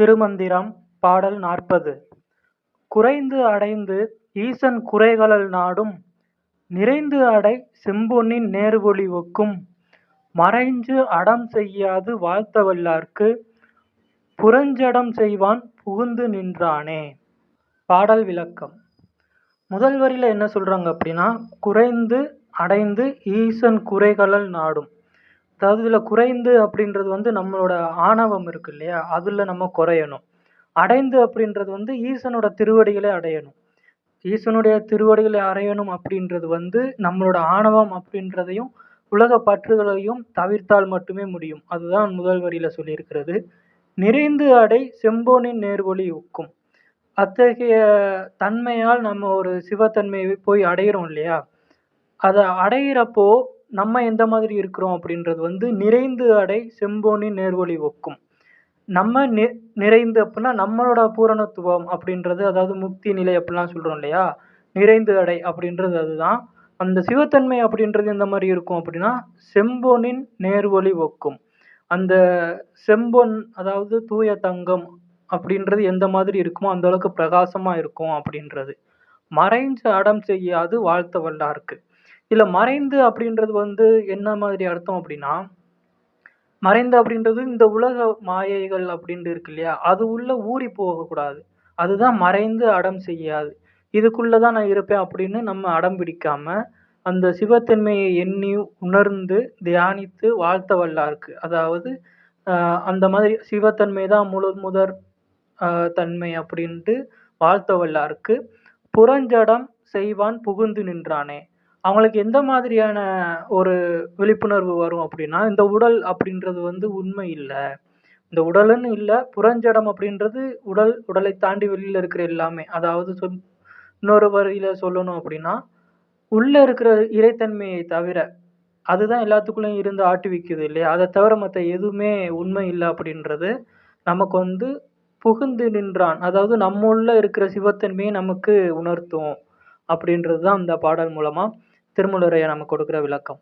திருமந்திரம் பாடல் நாற்பது. குறைந்து அடைந்து ஈசன் குறைகளல் நாடும் நிறைந்து அடை செம்பொன்னின் நேர்வொளி ஒக்கும். மறைஞ்சு அடம் செய்யாது வாழ்த்தவல்லார்க்கு புறஞ்சடம் செய்வான் புகுந்து நின்றானே. பாடல் விளக்கம். முதல் வரியில் என்ன சொல்கிறாங்க அப்படின்னா குறைந்து அடைந்து ஈசன் குறைகளல் நாடும். அதாவது இதில் குறைந்து அப்படின்றது வந்து நம்மளோட ஆணவம் இருக்கு இல்லையா? அதில் நம்ம குறையணும். அடைந்து அப்படின்றது வந்து ஈசனோட திருவடிகளை அடையணும். ஈசனுடைய திருவடிகளை அடையணும் அப்படின்றது வந்து நம்மளோட ஆணவம் அப்படின்றதையும் உலக பற்றுகளையும் தவிர்த்தால் மட்டுமே முடியும். அதுதான் முதல் வரியில் சொல்லியிருக்கிறது. நிறைந்து அடை செம்போனின் நேர்வொளி உக்கும். அத்தகைய தன்மையால் நம்ம ஒரு சிவத்தன்மையை போய் அடையிறோம் இல்லையா? அதை அடையிறப்போ நம்ம எந்த மாதிரி இருக்கிறோம் அப்படின்றது வந்து நிறைந்து அடை செம்போனின் நேர்வழி ஒக்கும். நம்ம நி நிறைந்து அப்படின்னா நம்மளோட பூரணத்துவம் அப்படின்றது அதாவது முக்தி நிலை அப்படிலாம் சொல்கிறோம் இல்லையா? நிறைந்து அடை அப்படின்றது அதுதான். அந்த சிவத்தன்மை அப்படின்றது எந்த மாதிரி இருக்கும் அப்படின்னா செம்பொனின் நேர்வழி ஒக்கும். அந்த செம்பொன் அதாவது தூய தங்கம் அப்படின்றது எந்த மாதிரி இருக்குமோ அந்த அளவுக்கு பிரகாசமாக இருக்கும் அப்படின்றது. மறைஞ்சு அடம் செய்யாது வாழ்த்த வல்லாருக்கு. இதில் மறைந்து அப்படின்றது வந்து என்ன மாதிரி அர்த்தம் அப்படின்னா மறைந்து அப்படின்றது இந்த உலக மாயைகள் அப்படின்ட்டு இருக்கு இல்லையா? அது உள்ள ஊறி போகக்கூடாது அதுதான் மறைந்து அடம் செய்யாது. இதுக்குள்ளே தான் நான் இருப்பேன் அப்படின்னு நம்ம அடம் பிடிக்காம அந்த சிவத்தன்மையை எண்ணி உணர்ந்து தியானித்து வாழ்த்த வல்லாருக்கு அதாவது அந்த மாதிரி சிவத்தன்மை தான் முழு முதற் தன்மை அப்படின்ட்டு வாழ்த்த வல்லாருக்கு புறஞ்சடம் செய்வான் புகுந்து நின்றானே. அவங்களுக்கு எந்த மாதிரியான ஒரு விழிப்புணர்வு வரும் அப்படின்னா இந்த உடல் அப்படின்றது வந்து உண்மை இல்லை. இந்த உடலுன்னு இல்லை புறஞ்சடம் அப்படின்றது உடல் உடலை தாண்டி வெளியில் இருக்கிற எல்லாமே. அதாவது சொல் இன்னொரு வரியில் சொல்லணும் அப்படின்னா உள்ளே இருக்கிற இறைத்தன்மையை தவிர அதுதான் எல்லாத்துக்குள்ளேயும் இருந்து ஆட்டி வைக்குது இல்லையா? அதை தவிர மற்ற எதுவுமே உண்மை இல்லை அப்படின்றது நமக்கு வந்து புகுந்து நின்றான். அதாவது நம்ம உள்ள இருக்கிற சிவத்தன்மையை நமக்கு உணர்த்தும் அப்படின்றது தான் அந்த பாடல் மூலமாக திருமூலரையா நமக்கு கொடுக்குற விளக்கம்.